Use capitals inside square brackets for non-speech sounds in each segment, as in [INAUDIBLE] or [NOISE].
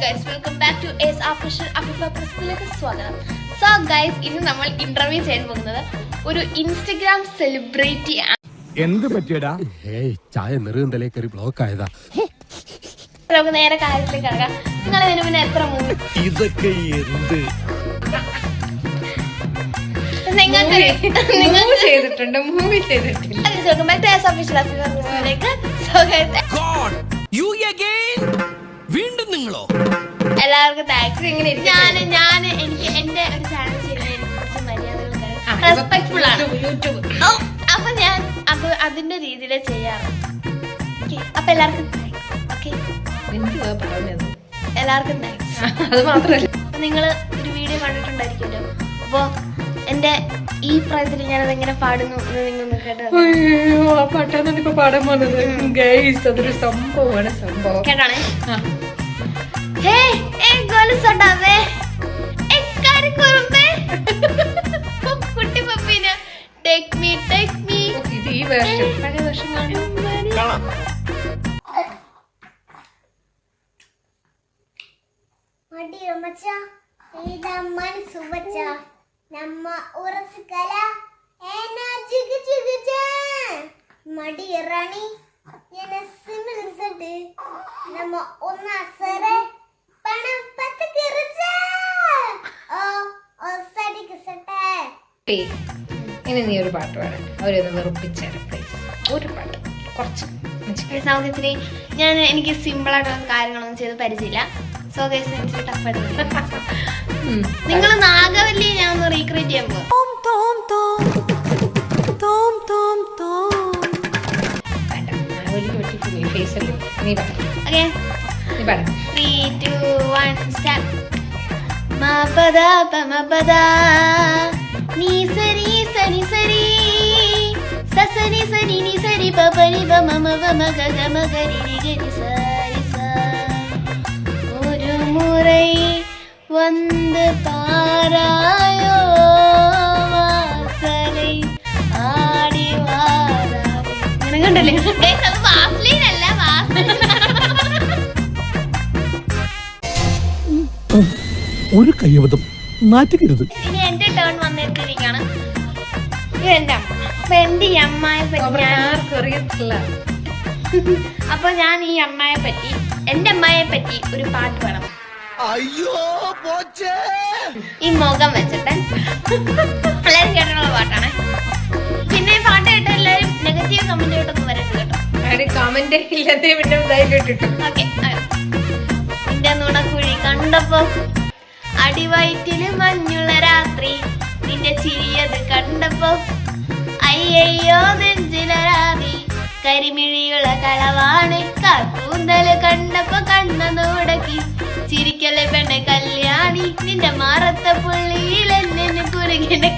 Guys welcome back to S official Afifa പ്രസിലേക്ക് സ്വാഗതം. So guys ഇന്ന് നമ്മൾ ഇന്റർവ്യൂ ചെയ്യാൻ പോകുന്നത് ഒരു ഇൻസ്റ്റഗ്രാം സെലിബ്രിറ്റി എന്ത് പറ്റിയടാ? ചായ നെറുകന്തലേ കയറി ബ്ലോക്ക് ആയതാ. നമുക്ക് നേരെ കാര്യത്തിലേക്ക് കിടക്കാം. നിങ്ങൾ ഇതിനു മുന്നേ എത്ര മൂവി [LAUGHS] ഇതൊക്കെ എന്ത്? നിങ്ങൾക്ക് ചെയ്തിട്ടുണ്ട് [LAUGHS] മൂവി ചെയ്തിട്ടുണ്ട് Afifa പ്രസിലേക്ക് so guys God you again വീണ്ടും നിങ്ങളോ? എല്ലാവർക്കും താങ്ക്സ് ഇങ്ങനെ. ഞാൻ ഞാൻ എനിക്ക് എന്റെ ഒരു ചാനൽ റെസ്പെക്ട്ഫുൾ ആണ്. യൂട്യൂബ് അപ്പൊ ഞാൻ അത് അതിന്റെ രീതിയിൽ ചെയ്യാറ്. അപ്പൊ എല്ലാവർക്കും എല്ലാവർക്കും താങ്ക്സ് അത് നിങ്ങൾ ഒരു വീഡിയോ കണ്ടിട്ടുണ്ടായിരിക്കുമല്ലോ? അപ്പോ എന്റെ ഈ പ്രായത്തിൽ ഞാൻ അതെങ്ങനെ പാടുന്നു എന്ന് നിങ്ങൾ അയ്യോ ആ പാട്ടാണ് ഇപ്പൊ പാടാൻ പോകുന്നത് ഗൈസ് അതൊരു സംഭവമാണ് സംഭവം. കേട്ടാണേ? ഹേ ഏ ഗോലസടാവേ ഏ കാരിക്കുറുമ്പേ കുട്ടി take me take me version version മടി ನಮ್ಮ ಉರಸಕಲ ಏನ ಜಿಗ ಜಿಗ ಜ ಮಡಿಯ ರಾಣಿ ಏನ ಸಿಮಿಲಿಸಡ್ ನಮ್ಮ ಒನ್ನ ಸರ ಪಣ ಪತ್ತಕ ರಚ ಓ ಓ ಸಡಿಕ ಸಟ ഇനി നീ ഒരു പാട്ട് പാടാൻ അവരൊന്ന് വെറുപ്പിച്ചേരാം പ്ലീസ് ഒരു പാട്ട് കുറച്ച് ഈ സൗന്ദര്യത്തിന് ഞാൻ എനിക്ക് സിമ്പിൾ ആയിട്ടുള്ള കാര്യങ്ങളൊന്നും ചെയ്ത് പരിചയമില്ല സോ ഗൈസ് എനിക്ക് ടഫായിട്ട് ഉം. നിങ്ങൾ Nagavalli Ini gitu. pak. Oke. Okay. ini pak. Three two one step ma pa da ni sari. Sari sari sa sari sari ni sari pa pa ni pa ma ma ma ga ga ma ga ri ri ri sari sa ஒரு ഒരു കയ്യബദ്ധം. മാറ്റിക്കരുത് എന്റെ turn എന്റെ അമ്മ. അപ്പൊ എന്റെ ഈ അമ്മയെ പറ്റി അവർ ഞാൻ ആർക്കും അറിയത്തില്ല. [LAUGHS] അപ്പൊ ഞാൻ ഈ അമ്മയെ പറ്റി എന്റെ അമ്മയെ പറ്റി ഒരു പാട്ട് വേണം അയ്യോ ഈ മുഖം വെച്ചിട്ട്. എല്ലാരും കേട്ടിട്ടുള്ള പാട്ടാണ്. പിന്നെ ഈ പാട്ട് കേട്ട എല്ലാരും നെഗറ്റീവ് കമന്റ് കേട്ടൊന്നും വരരുത് കേട്ടോ. കമന്റ് ഇല്ലാതെ പിന്നെ ഇട്ടിട്ടു ഓക്കെ കണ്ടപ്പോ അടിവയറ്റിൽ മഞ്ഞുള്ള രാത്രി നിന്റെ ചിരിയത് കണ്ടപ്പോ അയ്യയ്യോ നെഞ്ചിലരാതി കരിമിഴിയുള്ള കളവാണ് കാക്കൂന്തൽ കണ്ടപ്പോ കണ്ണനോടക്കി ചിരിക്കലെ പെണ്ണെ കല്യാണി നിന്റെ മാറത്ത പുള്ളിയിൽ എന്നെ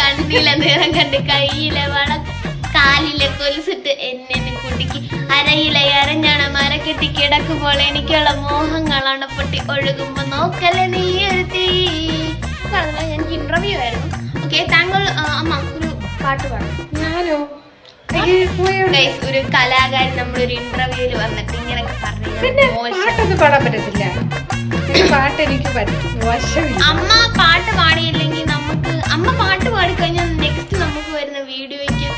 കണ്ണിലെ നിറം കണ്ട് കയ്യിലെ വള. മരക്കെട്ടി കിടക്കുമ്പോൾ എനിക്കുള്ള മോഹങ്ങളാണ് പൊട്ടി ഒഴുകുമ്പോ നോക്കല്ലേ നീ ഒരു തീ പറഞ്ഞ എനിക്ക് ഇന്റർവ്യൂ ആയിരുന്നു. ഓക്കെ താങ്കൾ അമ്മ ഒരു പാട്ട് പാടും ഞാനോ? ഒരു കലാകാരൻ നമ്മളൊരു ഇന്റർവ്യൂവിൽ വന്നിട്ട് ഇങ്ങനെയൊക്കെ പറഞ്ഞു പാട്ടൊന്നും പാടാൻ പറ്റത്തില്ല. പാട്ട് എനിക്ക് പറ്റും. അമ്മ പാട്ട് പാടിയില്ലെങ്കിൽ നമുക്ക് അമ്മ പാട്ട് പാടിക്കഴിഞ്ഞാൽ നെക്സ്റ്റ് നമുക്ക് വരുന്ന വീഡിയോയ്ക്ക്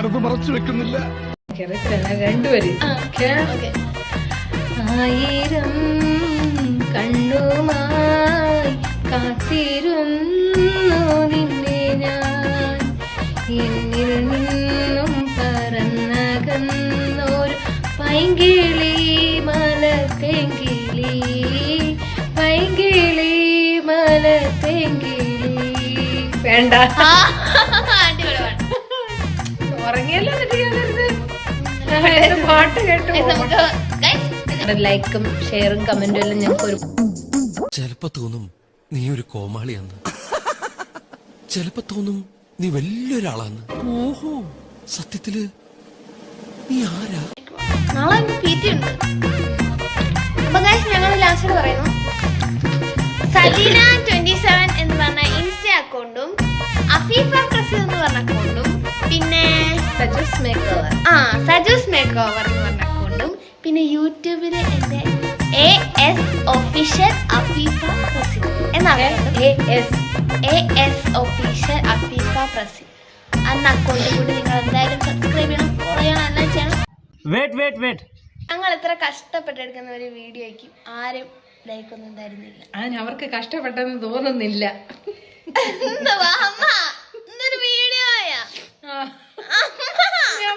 ഞാനത് മറച്ചു വെക്കുന്നില്ല. രണ്ടുപേരും. ആയിരം കണ്ണുമായി കാത്തിരുന്നു നിന്നെ ഞാൻ. എന്നിൽ നിന്നും പറന്നകന്നൊരു പൈങ്കിളി മലത്തെങ്കിളി പൈങ്കിളി മലത്തെങ്കിളി. വേണ്ട. ഉറങ്ങിയല്ലോ പാട്ട് കേട്ടു ലൈക്കും ഷെയറും കമന്റും എല്ലാം ഞങ്ങൾക്ക് ഒരു ചിലപ്പോ തോന്നും നീ ഒരു കോമാളിയാന്ന്. ചിലപ്പോ തോന്നും നീ വലിയൊരാളാന്ന്. ഓഹോ. സത്യത്തിൽ നീ ആരാ? നാളെ പീറ്റി ഉണ്ട്. അപ്പൊ ഞങ്ങൾ ലാസ്റ്റ് പറയുന്നു. സലീന ട്വന്റി സെവൻ എന്ന് പറഞ്ഞ ഇൻസ്റ്റ അക്കൗണ്ടും അഫീഫ പ്രസ് എന്ന് പറഞ്ഞ അക്കൗണ്ടും പിന്നെ സജസ് മേക്ക് ഓവർ ആ സജസ് മേക്ക് ഓവർ എന്ന് പറഞ്ഞ അക്കൗണ്ടും പിന്നെ യൂട്യൂബിൽ എന്റെ A S official Afifa Prasi എന്നാണ് A S A S official Afifa Prasi അന്ന് അക്കൗണ്ട് കൂടി നിങ്ങൾ എന്തായാലും സബ്സ്ക്രൈബ് ചെയ്യണം ഫോളോ ചെയ്യണം എല്ലാം ചെയ്യണം. വെയിറ്റ് വെയിറ്റ് വെയിറ്റ് ഞങ്ങൾ എത്ര കഷ്ടപ്പെട്ടെടുക്കുന്ന ഒരു വീഡിയോയ്ക്ക് ആരും ലൈക്ക് ഒന്നും തരുന്നില്ല അതിന് അവർക്ക് കഷ്ടപ്പെട്ടെന്ന് തോന്നുന്നില്ല എന്തുവാ അമ്മ ഇതൊരു വീഡിയോയാ ഞാൻ